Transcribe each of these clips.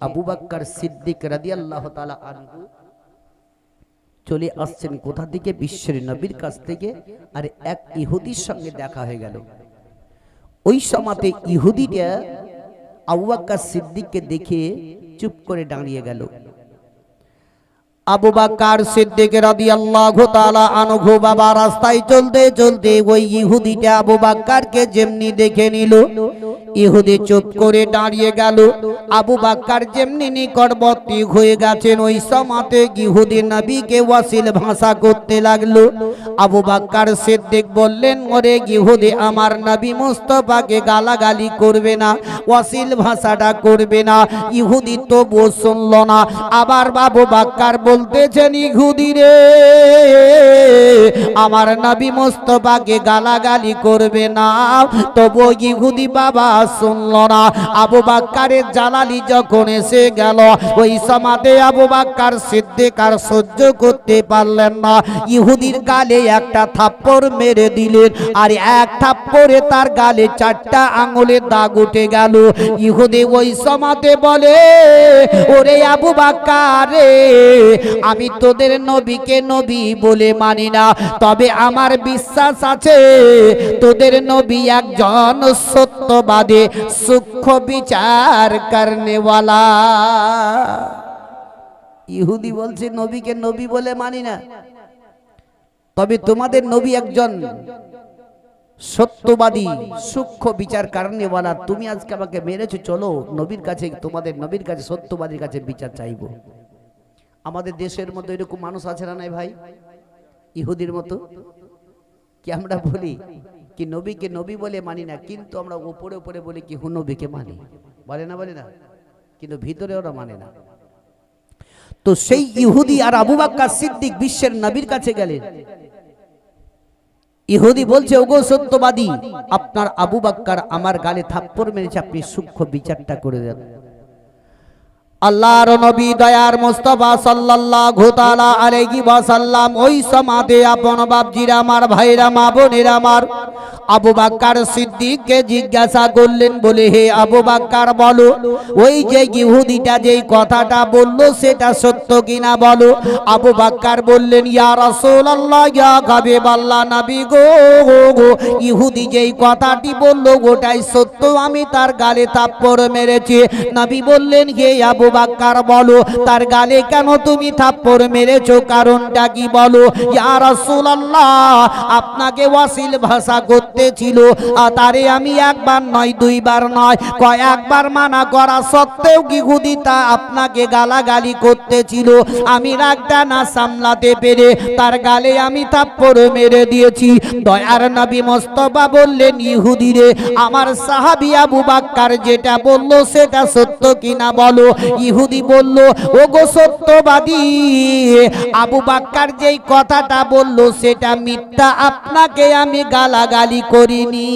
আবু বাক্কার সিদ্দিক রাদিয়াল্লাহ তাআলা আনহু চলে আসছেন কোথা থেকে? বিশ্বের নবীর কাছ থেকে। আর এক ইহুদির সঙ্গে দেখা হয়ে গেল। ওই সময়তে ইহুদিটা আবু বাক্কার সিদ্দিককে দেখে চুপ করে দাঁড়িয়ে গেল। আবু বাক্কার সিদ্দিক রাদিয়াল্লাহু তাআলা আনহু, বাবা, রাস্তায় চলতে চলতে ওই ইহুদিটা আবু বাক্কারকে যেমনি দেখে নিল। ইহুদি চুপ করে দাঁড়িয়ে গেল। আবু বাক্কার যেমনি নিকটবর্তী হয়ে গেছেন, ওই সমাতে ইহুদি নবীকে ওয়াসিল ভাষা করতে লাগল। আবু বাক্কার সিদ্দিক বললেন, ওরে ইহুদি, আমার নবী মুস্তফাকে গালাগালি করবে না, ওয়াসিল ভাষাটা করবে না, ইহুদি তবুও শুনল না। আবার বাবু বাক্কার বলতেছেন, ইহুদি রে, আমার নবী মুস্তফাকে গালাগালি করবে না তবু ইহুদি বাবা শুনল না। আবু বাক্কারের জালালি যখন এসে গেল, ওই সমাতে আবু বাক্কার সিদ্দিকার সহ্য করতে পারলেন না। ইহুদির গালে একটা থাপ্পড় মেরে দিলেন, আর এক থাপ্পড়ে তার গালে চারটা আঙুলের দাগ উঠে গেল। ইহুদি ওই সমাতে বলে, ওরে আবু বাক্কারে আমি তোদের নবীকে নবী বলে মানি না, তবে আমার বিশ্বাস আছে, তোদের নবী একজন সত্যবাদী সূক্ষ্ম বিচার করনেওয়ালা। ইহুদি বলছে, নবীকে নবী বলে মানি না। তবে তোমাদের নবী একজন সত্যবাদী, সূক্ষ্ম বিচার কারণেওয়ালা তুমি আজকে আমাকে মেরেছো, চলো নবীর কাছে, তোমাদের নবীর কাছে, সত্যবাদীর কাছে বিচার চাইব। আমাদের দেশের মধ্যে এরকম মানুষ আছে না নাই ভাই? ইহুদির মতো? কি আমরা বলি? কি নবীকে নবী বলে মানি না, কিন্তু আমরা ওপরে ওপরে বলি কি হু নবীকে মানি। বলে না বলে না? কিন্তু ভিতরে ওরা মানে না। তো সেই ইহুদি আর আবু বাক্কার সিদ্দিক বিশ্বের নবীর কাছে গেলেন। ইহুদি বলছে, ওগো সত্যবাদী, আপনার আবু বাক্কার আমার গালে থাপ্পড় মেরেছে, আপনি সূক্ষ্ম বিচারটা করে দেন। আল্লাহর নবী দয়ার মুস্তফা সাল্লাল্লাহু তাআলা আলাইহি ওয়াসাল্লাম ওই সমাদে আপন বাপজিরা আমার ভাইরা মা বোনেরা আমার আবু বাক্কার সিদ্দিককে জিজ্ঞাসা করলেন, বলে, হে আবু বাক্কার, বলো, ওই যে ইহুদিটা যেই কথাটা বলল সেটা সত্য কিনা বলো? আবু বাক্কার বললেন, ইয়া রাসূলুল্লাহ, ইয়া হাবিবাল্লাহ, নবী গো, ইহুদি যেই কথাটি বলল গোটাই সত্য, আমি তার গালে থাপ্পড় মেরেছি। নবী বললেন, হে আবু বাক্কার বলো, তার গালে কেন তুমি থাপ্পড় মেরেছো? কারণটা কি বলো? ইয়া রাসূলুল্লাহ, আপনাকে ওয়াসিল ভাষা করতে ছিল আর তারে আমি একবার নয়, দুইবার নয়, কয়েকবার মানা করা সত্ত্বেও কি তা আপনাকে গালাগালি করতেছিল? আমি রাগটা না সামলাতে পেরে তার গালে আমি থাপ্পড় মেরে দিয়েছি। দয়ার নবী মোস্তফা বললেন ইহুদি রে আমার সাহাবী আবু বাক্কার যেটা বলল সেটা সত্য কিনা বলো? ইহুদি বলল ও গো সত্যবাদী, আবু বাক্কার যেই কথাটা বলল, সেটা মিথ্যা। আপনাকে আমি গালাগালি করিনি।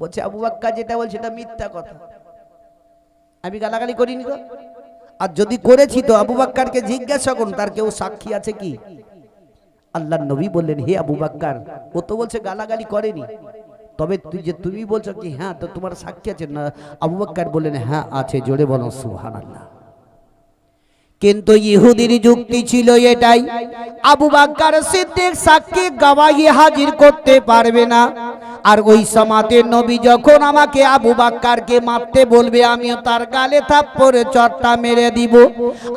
বলছে, আবু বাক্কা যেটা বলছে, সেটা মিথ্যা কথা। আমি গালাগালি করিনি তো? আর যদি করেছি তো আবু বাক্কারকে জিজ্ঞাসা করুন, তার কেউ সাক্ষী আছে কি? আল্লাহ নবী বললেন, হে আবু বাক্কার, ও তো বলছে গালাগালি করেনি। তবে তুই যে তুমি বলছো কি হ্যাঁ তো তোমার সাক্ষী আছে না? আবু বাক্কার বললেন হ্যাঁ আছে, জোরে বলো সুহান আল্লাহ কিন্তু ইহুদির যুক্তি ছিল এটাই, আবু বাক্কার সিদ্দিক সাক্ষী গাওয়াই হাজির করতে পারবে না। আর ওই সমাতে নবী যখন আমাকে আবু বাক্কারকে মারতে বলবে, আমিও তার গালে থাপ্পড়ে চটটা মেরে দিব।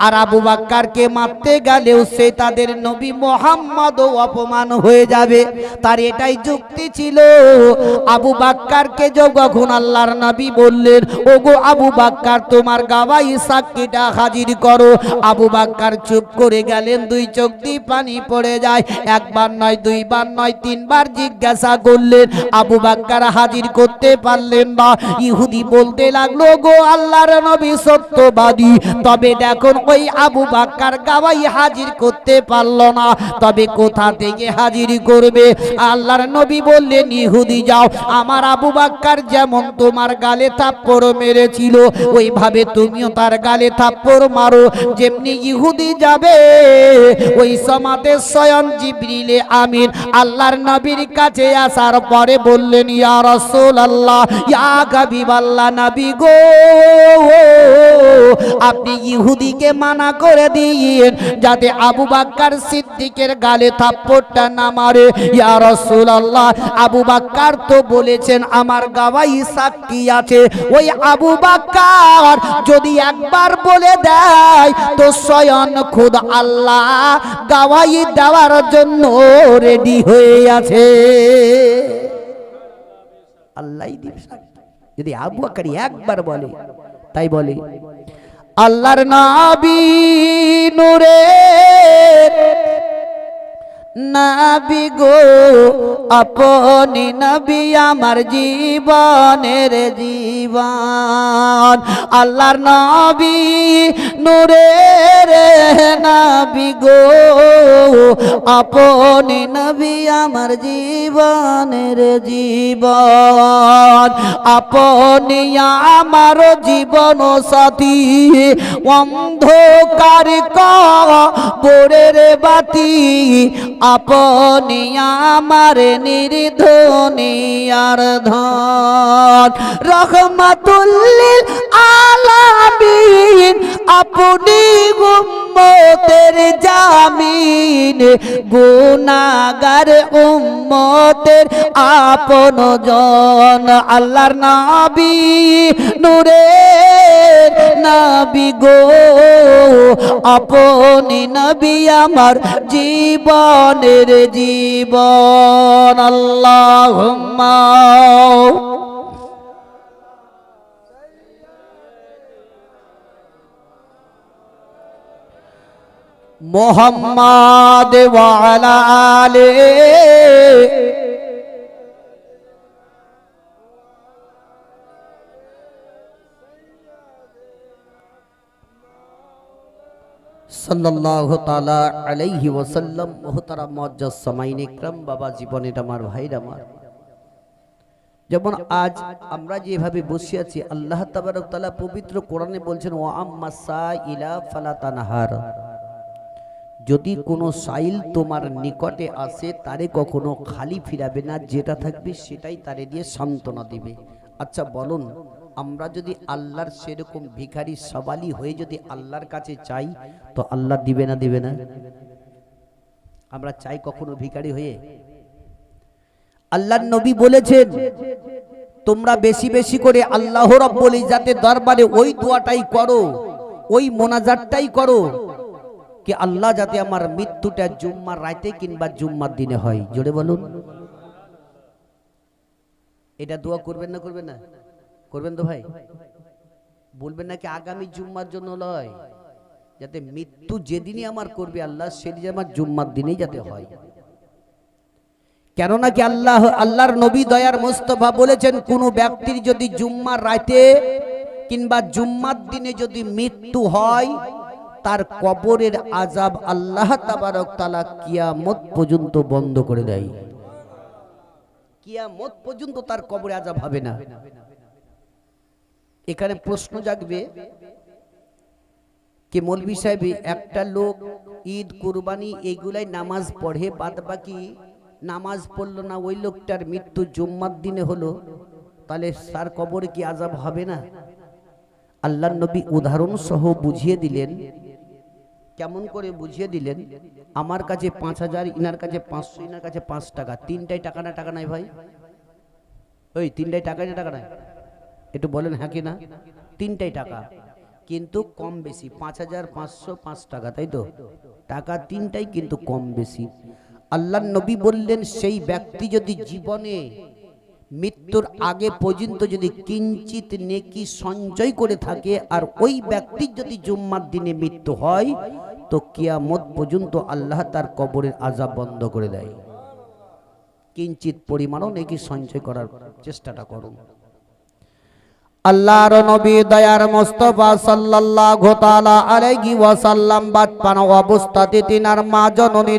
আর আবু বাক্কারকে মারতে গেলেও সে তাদের নবী মোহাম্মদ অপমান হয়ে যাবে। তার এটাই যুক্তি ছিল। আবু বাক্কারকে যখন আল্লাহর নবী বললেন, ওগো আবু বাক্কার, তোমার গাওয়াই সাক্ষীটা হাজির করো। আবু বাক্কার চুপ করে গেলেন, দুই চোখ দিয়ে পানি পড়ে যায়। একবার নয়, দুইবার নয়, তিনবার জিজ্ঞাসা করলেন আবু বাক্কার হাজির করতে পারলেন না। ইহুদি বলতে লাগল, গো আল্লাহর নবী সত্যবাদী। তবে দেখুন, ওই আবু বাক্কার গাওয়াই হাজির করতে পারল না। তবে কোথা থেকে হাজির করবে? আল্লাহর নবী বললেন, ইহুদি যাও, আমার আবু বাক্কার যেমন তোমার গালে থাপ্পড় মেরেছিল, ওইভাবে তুমিও তার গালে থাপ্পড় মারো। যেমনি ইহুদি যাবে, ওই সমাতে স্বয়ং জিবরিলে আমিন। আল্লাহর নবীর কাছে আসার পরে বললেন, ইয়া রাসূলুল্লাহ, ইয়া হাবিবাল্লাহ নবী গো, আপনি ইহুদিকে মানা করে দিন যাতে আবু বাক্কার সিদ্দিকের গালে থাপ্পড়টা না মারে। ইয়া রাসূলুল্লাহ, আবু বাক্কার তো বলেছেন, আমার গাওয়াই সাক্ষী আছে। ওই আবু বাক্কার যদি একবার বলে দেয়, তো স্বয়ং খুদ আল্লাহ গাওয়াই দেওয়ার জন্য রেডি হয়ে আছে। আল্লাহ যদি আবু আকারি একবার বলে তাই বলে আল্লাহর নাবি নূরে নাবি গো, আপনি নবী আমার জীবনের জীবন। আল্লাহর নবী নূরে রে নাবি গো, আপনি নবী আমার জীবনের জীবন। আপনি আমার জীবন সাথী, অন্ধকার কবরের বাতি আপনি আমার নির্ধনিয়ার ধন। রহমাতুল্লিল আলামিন আপনি উম্মতের জামিন গুনাগার উম্মতের আপন জন। আল্লাহর নাবি নূরে নাবি গো। আপনি নবী আমার জীবনের জীবন। আল্লাহুম্মা। মোহাম্মদ আলে সাল্লাল্লাহু তাআলা আলাইহি বাবা আমার আমার। যেমন আজ আমরা যেভাবে বসে আছি, আল্লাহ পবিত্র কোরআনে বলছেন, ওয়া আম্মা সাইলা ফালা তানহার। যদি কোনো সাইল তোমার নিকটে আসে, তারে কখনো খালি ফিরাবে না, যেটা থাকবে সেটাই তারে দিয়ে সান্ত্বনা দিবে। আচ্ছা বলুন, আমরা যদি আল্লাহর সেরকম ভিখারি সবালি হয়ে যদি আল্লাহর কাছে চাই, তো আল্লাহ দিবে না দিবে না? আমরা চাই কখনো ভিখারি হয়ে? আল্লাহর নবী বলেছেন, তোমরা বেশি বেশি করে আল্লাহ রব্বুল ইজ্জাতের দরবারে ওই দোয়াটাই করো, ওই মোনাজাতটাই করো কি আল্লাহ যাতে আমার মৃত্যুটা জুম্মার রাতে কিংবা জুম্মার দিনে হয়? জোরে বলুন। এটা দোয়া করবেন না করবেন না? করবেন তো ভাই। বলবেন নাকি আগামী জুম্মার জন্য লয়? যাতে মৃত্যু যেদিনই আমার করবে আল্লাহ, সেদিন আমার জুম্মার দিনেই যাতে হয়। কেননা কি আল্লাহ, আল্লাহর নবী দয়ার মোস্তফা বলেছেন, কোন ব্যক্তির যদি জুম্মার রাতে কিংবা জুম্মার দিনে যদি মৃত্যু হয় তার কবরের আজাব আল্লাহ তাবারক তালা কিয়ামত পর্যন্ত বন্ধ করে দেয়। কিয়ামত পর্যন্ত তার কবরে আজাব হবে না। এখানে প্রশ্ন জাগবে কি মৌলবি সাহেব, একটা লোক ঈদ, কুরবানি এগুলাই নামাজ পড়ে বাদ বাকি নামাজ পড়ল না, ওই লোকটার মৃত্যু জুম্মার দিনে হলো, তাহলে তার কবরে কি আজাব হবে না? আল্লাহ নবী উদাহরণ সহ বুঝিয়ে দিলেন কেমন করে বুঝিয়ে দিলেন, আমার কাছে পাঁচ হাজার, ইনার কাছে পাঁচশো, ইনার কাছে পাঁচ টাকা। তিনটাই টাকা না, টাকা নাই ভাই। ওই তিনটাই টাকা না, টাকা নাই? একটু বলেন হ্যাঁ কি না? তিনটাই টাকা। কিন্তু কম বেশি, পাঁচ হাজার পাঁচশো পাঁচ টাকা, তাই তো? টাকা তিনটাই কিন্তু কম বেশি। আল্লাহ নবী বললেন, সেই ব্যক্তি যদি জীবনে মৃত্যুর আগে পর্যন্ত যদি কিঞ্চিত নেকি সঞ্চয় করে থাকে আর ওই ব্যক্তির যদি জুম্মার দিনে মৃত্যু হয়, তো কিয়ামত পর্যন্ত আল্লাহ তার কবরের আজাব বন্ধ করে দেয়। কিঞ্চিত পরিমাণও নেকি সঞ্চয় করার চেষ্টাটা করুন। আল্লাহর নবী দয়ার মোস্তফা সাল্লাল্লাহু তাআলা আলাইহি ওয়াসাল্লাম বাতপান অবস্থাতে তিনার মা জননীর